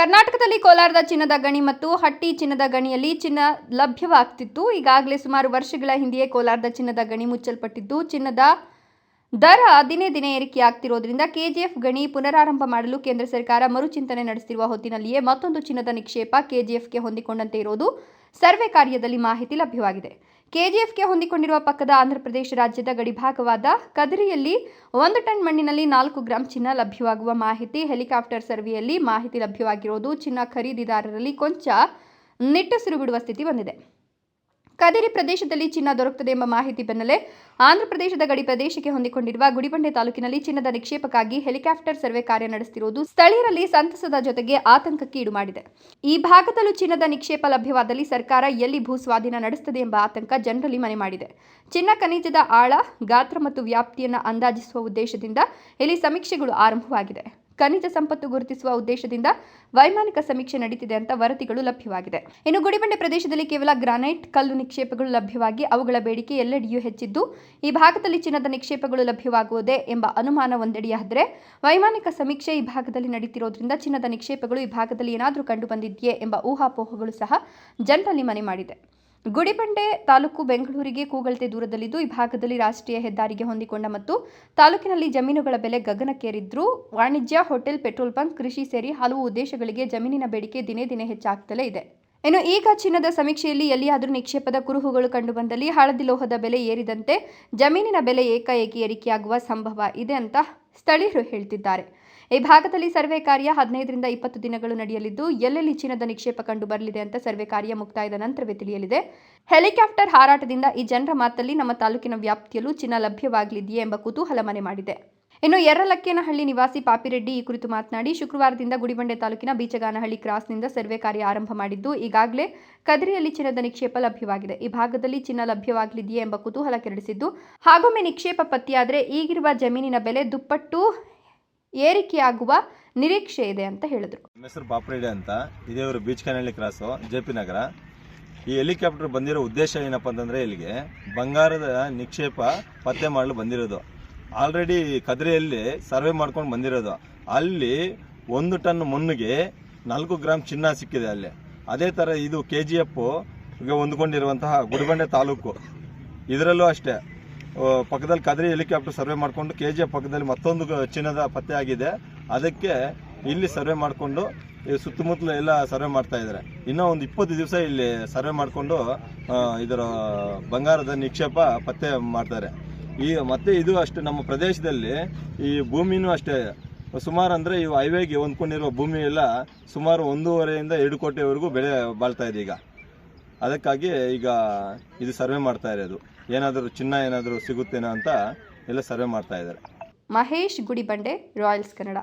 ಕರ್ನಾಟಕದಲ್ಲಿ ಕೋಲಾರದ ಚಿನ್ನದ ಗಣಿ ಮತ್ತು ಹಟ್ಟಿ ಚಿನ್ನದ ಗಣಿಯಲ್ಲಿ ಚಿನ್ನ ಲಭ್ಯವಾಗ್ತಿತ್ತು. ಈಗಾಗಲೇ ಸುಮಾರು ವರ್ಷಗಳ ಹಿಂದೆಯೇ ಕೋಲಾರದ ಚಿನ್ನದ ಗಣಿ ಮುಚ್ಚಲ್ಪಟ್ಟಿದ್ದು, ಚಿನ್ನದ ದರ ದಿನೇ ದಿನೇ ಏರಿಕೆಯಾಗ್ತಿರೋದ್ರಿಂದ ಕೆಜಿಎಫ್ ಗಣಿ ಪುನರಾರಂಭ ಮಾಡಲು ಕೇಂದ್ರ ಸರ್ಕಾರ ಮರುಚಿಂತನೆ ನಡೆಸಿರುವ ಹೊತ್ತಿನಲ್ಲಿಯೇ ಮತ್ತೊಂದು ಚಿನ್ನದ ನಿಕ್ಷೇಪ ಕೆಜಿಎಫ್ಗೆ ಹೊಂದಿಕೊಂಡಂತೆ ಇರೋದು. ಸರ್ವೆ ಕಾರ್ಯದಲ್ಲಿ ಮಾಹಿತಿ ಲಭ್ಯವಾಗಿದೆ. ಕೆಜಿಎಫ್ಗೆ ಹೊಂದಿಕೊಂಡಿರುವ ಪಕ್ಕದ ಆಂಧ್ರಪ್ರದೇಶ ರಾಜ್ಯದ ಗಡಿಭಾಗವಾದ ಕದರಿಯಲ್ಲಿ ಒಂದು ಟನ್ ಮಣ್ಣಿನಲ್ಲಿ ನಾಲ್ಕು ಗ್ರಾಂ ಚಿನ್ನ ಲಭ್ಯವಾಗುವ ಮಾಹಿತಿ, ಹೆಲಿಕಾಪ್ಟರ್ ಸರ್ವೆಯಲ್ಲಿ ಮಾಹಿತಿ ಲಭ್ಯವಾಗಿರೋದು ಚಿನ್ನ ಖರೀದಿದಾರರಲ್ಲಿ ಕೊಂಚ ನಿಟ್ಟುಸಿರು ಬಿಡುವ ಸ್ಥಿತಿ ಬಂದಿದೆ. ಕದಿರಿ ಪ್ರದೇಶದಲ್ಲಿ ಚಿನ್ನ ದೊರಕುತ್ತದೆ ಎಂಬ ಮಾಹಿತಿ ಬೆನ್ನಲ್ಲೇ ಆಂಧ್ರಪ್ರದೇಶದ ಗಡಿ ಪ್ರದೇಶಕ್ಕೆ ಹೊಂದಿಕೊಂಡಿರುವ ಗುಡಿಬಂಡೆ ತಾಲೂಕಿನಲ್ಲಿ ಚಿನ್ನದ ನಿಕ್ಷೇಪಕ್ಕಾಗಿ ಹೆಲಿಕಾಪ್ಟರ್ ಸರ್ವೆ ಕಾರ್ಯ ನಡೆಸುತ್ತಿರುವುದು ಸ್ಥಳೀಯರಲ್ಲಿ ಸಂತಸದ ಜೊತೆಗೆ ಆತಂಕಕ್ಕೆ ಈಡು ಮಾಡಿದೆ ಈ ಭಾಗದಲ್ಲೂ ಚಿನ್ನದ ನಿಕ್ಷೇಪ ಲಭ್ಯವಾದಲ್ಲಿ ಸರ್ಕಾರ ಎಲ್ಲಿ ಭೂ ಸ್ವಾಧೀನ ನಡೆಸುತ್ತದೆ ಎಂಬ ಆತಂಕ ಜನರಲ್ಲಿ ಮನೆ ಮಾಡಿದೆ. ಚಿನ್ನ ಖನಿಜದ ಆಳ, ಗಾತ್ರ ಮತ್ತು ವ್ಯಾಪ್ತಿಯನ್ನು ಅಂದಾಜಿಸುವ ಉದ್ದೇಶದಿಂದ ಇಲ್ಲಿ ಸಮೀಕ್ಷೆಗಳು ಆರಂಭವಾಗಿದೆ. ಖನಿಜ ಸಂಪತ್ತು ಗುರುತಿಸುವ ಉದ್ದೇಶದಿಂದ ವೈಮಾನಿಕ ಸಮೀಕ್ಷೆ ನಡೀತಿದೆ ಅಂತ ವರದಿಗಳು ಲಭ್ಯವಾಗಿದೆ. ಇನ್ನು ಗುಡಿಬಂಡೆ ಪ್ರದೇಶದಲ್ಲಿ ಕೇವಲ ಗ್ರಾನೈಟ್ ಕಲ್ಲು ನಿಕ್ಷೇಪಗಳು ಲಭ್ಯವಾಗಿ ಅವುಗಳ ಬೇಡಿಕೆ ಎಲ್ಲೆಡೆಯೂ ಹೆಚ್ಚಿದ್ದು, ಈ ಭಾಗದಲ್ಲಿ ಚಿನ್ನದ ನಿಕ್ಷೇಪಗಳು ಲಭ್ಯವಾಗುವುದೇ ಎಂಬ ಅನುಮಾನ ಒಂದೆಡೆಯಾದರೆ ವೈಮಾನಿಕ ಸಮೀಕ್ಷೆ ಈ ಭಾಗದಲ್ಲಿ ನಡೀತಿರೋದ್ರಿಂದ ಚಿನ್ನದ ನಿಕ್ಷೇಪಗಳು ಈ ಭಾಗದಲ್ಲಿ ಏನಾದರೂ ಕಂಡು ಬಂದಿದೆಯೇ ಎಂಬ ಊಹಾಪೋಹಗಳು ಸಹ ಜನರಲ್ಲಿ ಮನೆ ಮಾಡಿದೆ. ಗುಡಿಬಂಡೆ ತಾಲೂಕು ಬೆಂಗಳೂರಿಗೆ ಕೂಗಳತೆ ದೂರದಲ್ಲಿದ್ದು, ಈ ಭಾಗದಲ್ಲಿ ರಾಷ್ಟ್ರೀಯ ಹೆದ್ದಾರಿಗೆ ಹೊಂದಿಕೊಂಡ ಮತ್ತು ತಾಲೂಕಿನಲ್ಲಿ ಜಮೀನುಗಳ ಬೆಲೆ ಗಗನಕ್ಕೇರಿದ್ರು. ವಾಣಿಜ್ಯ, ಹೋಟೆಲ್, ಪೆಟ್ರೋಲ್ ಪಂಪ್ ಕೃಷಿ ಸೇರಿ ಹಲವು ಉದ್ದೇಶಗಳಿಗೆ ಜಮೀನಿನ ಬೇಡಿಕೆ ದಿನೇ ದಿನೇ ಹೆಚ್ಚಾಗ್ತಲೇ ಇದೆ. ಇನ್ನು ಈಗ ಚಿನ್ನದ ಸಮೀಕ್ಷೆಯಲ್ಲಿ ಎಲ್ಲಿಯಾದರೂ ನಿಕ್ಷೇಪದ ಕುರುಹುಗಳು ಕಂಡುಬಂದಲ್ಲಿ ಹಳದಿ ಲೋಹದ ಬೆಲೆ ಏರಿದಂತೆ ಜಮೀನಿನ ಬೆಲೆ ಏಕಾಏಕಿ ಏರಿಕೆಯಾಗುವ ಸಂಭವ ಇದೆ ಅಂತ ಸ್ಥಳೀಯರು ಹೇಳ್ತಿದ್ದಾರೆ. ಈ ಭಾಗದಲ್ಲಿ ಸರ್ವೆ ಕಾರ್ಯ ಹದಿನೈದರಿಂದ ಇಪ್ಪತ್ತು ದಿನಗಳು ನಡೆಯಲಿದ್ದು, ಎಲ್ಲೆಲ್ಲಿ ಚಿನ್ನದ ನಿಕ್ಷೇಪ ಕಂಡು ಬರಲಿದೆ ಅಂತ ಸರ್ವೆ ಕಾರ್ಯ ಮುಕ್ತಾಯದ ನಂತರವೇ ತಿಳಿಯಲಿದೆ. ಹೆಲಿಕಾಪ್ಟರ್ ಹಾರಾಟದಿಂದ ಈ ಜನರ ಮಾತಲ್ಲಿ ನಮ್ಮ ತಾಲೂಕಿನ ವ್ಯಾಪ್ತಿಯಲ್ಲೂ ಚಿನ್ನ ಲಭ್ಯವಾಗಲಿದೆಯೇ ಎಂಬ ಕುತೂಹಲ ಮನೆ ಮಾಡಿದೆ. ಇನ್ನು ಯರಲಕ್ಕೇನಹಳ್ಳಿ ನಿವಾಸಿ ಪಾಪಿರೆಡ್ಡಿ ಈ ಕುರಿತು ಮಾತನಾಡಿ, ಶುಕ್ರವಾರದಿಂದ ಗುಡಿಬಂಡೆ ತಾಲೂಕಿನ ಬೀಚಗಾನಹಳ್ಳಿ ಕ್ರಾಸ್ನಿಂದ ಸರ್ವೆ ಕಾರ್ಯ ಆರಂಭ ಮಾಡಿದ್ದು, ಈಗಾಗಲೇ ಕದ್ರಿಯಲ್ಲಿ ಚಿನ್ನದ ನಿಕ್ಷೇಪ ಲಭ್ಯವಾಗಿದೆ. ಈ ಭಾಗದಲ್ಲಿ ಚಿನ್ನ ಲಭ್ಯವಾಗಲಿದೆಯೇ ಎಂಬ ಕುತೂಹಲ ಕೆರಳಿಸಿದ್ದು, ಹಾಗೊಮ್ಮೆ ನಿಕ್ಷೇಪ ಪತ್ತೆಯಾದರೆ ಈಗಿರುವ ಜಮೀನಿನ ಬೆಲೆ ದುಪ್ಪಟ್ಟು ಏರಿಕೆಯಾಗುವ ನಿರೀಕ್ಷೆ ಇದೆ ಅಂತ ಹೇಳಿದರು. ಹೆಸರು ಅಂತ. ಇದೇ ಊರು Bichakanahalli cross, J P Nagar. ಈ ಹೆಲಿಕಾಪ್ಟರ್ ಬಂದಿರೋ ಉದ್ದೇಶ ಏನಪ್ಪ ಅಂತಂದರೆ ಇಲ್ಲಿಗೆ ಬಂಗಾರದ ನಿಕ್ಷೇಪ ಪತ್ತೆ ಮಾಡಲು ಬಂದಿರೋದು. ಆಲ್ರೆಡಿ ಕದ್ರೆಯಲ್ಲಿ ಸರ್ವೆ ಮಾಡ್ಕೊಂಡು ಬಂದಿರೋದು. ಅಲ್ಲಿ ಒಂದು ಟನ್ ಮಣ್ಣಿಗೆ ನಾಲ್ಕು ಗ್ರಾಮ್ ಚಿನ್ನ ಸಿಕ್ಕಿದೆ ಅಲ್ಲಿ. ಅದೇ ಥರ ಇದು ಕೆ ಜಿ ಎಫ್ ಹೊಂದ್ಕೊಂಡಿರುವಂತಹ ಗುಡಿಬಂಡೆ ತಾಲೂಕು. ಇದರಲ್ಲೂ ಅಷ್ಟೇ. ಪಕ್ಕದಲ್ಲಿ ಕದ್ರಿ ಹೆಲಿಕಾಪ್ಟರ್ ಸರ್ವೆ ಮಾಡಿಕೊಂಡು ಕೆ ಜಿ ಎಫ್ ಪಕ್ಕದಲ್ಲಿ ಮತ್ತೊಂದು ಚಿನ್ನದ ಪತ್ತೆ ಆಗಿದೆ. ಅದಕ್ಕೆ ಇಲ್ಲಿ ಸರ್ವೆ ಮಾಡಿಕೊಂಡು ಸುತ್ತಮುತ್ತಲು ಎಲ್ಲ ಸರ್ವೆ ಮಾಡ್ತಾ ಇದ್ದಾರೆ. ಇನ್ನೂ ಒಂದು ಇಪ್ಪತ್ತು ದಿವಸ ಇಲ್ಲಿ ಸರ್ವೆ ಮಾಡಿಕೊಂಡು ಇದರ, ಬಂಗಾರದ ನಿಕ್ಷೇಪ ಪತ್ತೆ ಮಾಡ್ತಾರೆ. ಈ ಮತ್ತೆ ಇದು ಅಷ್ಟೇ, ನಮ್ಮ ಪ್ರದೇಶದಲ್ಲಿ ಈ ಭೂಮಿನೂ ಅಷ್ಟೇ. ಸುಮಾರು ಅಂದರೆ ಇವು ಹೈವೇಗೆ ಹೊಂದ್ಕೊಂಡಿರುವ ಭೂಮಿ ಎಲ್ಲ ಸುಮಾರು ಒಂದೂವರೆಯಿಂದ ಎರಡು ಕೋಟಿವರೆಗೂ ಬೆಳೆ ಬಾಳ್ತಾ ಇದೆ ಈಗ. ಅದಕ್ಕಾಗಿ ಈಗ ಇದು ಸರ್ವೆ ಮಾಡ್ತಾ ಇರೋದು. ಏನಾದರೂ ಚಿನ್ನ ಏನಾದರೂ ಸಿಗುತ್ತೇನೋ ಅಂತ ಎಲ್ಲ ಸರ್ವೆ ಮಾಡ್ತಾ ಇದ್ದಾರೆ. ಮಹೇಶ್ ಗುಡಿಬಂಡೆ ರಾಯಲ್ಸ್ ಕನ್ನಡ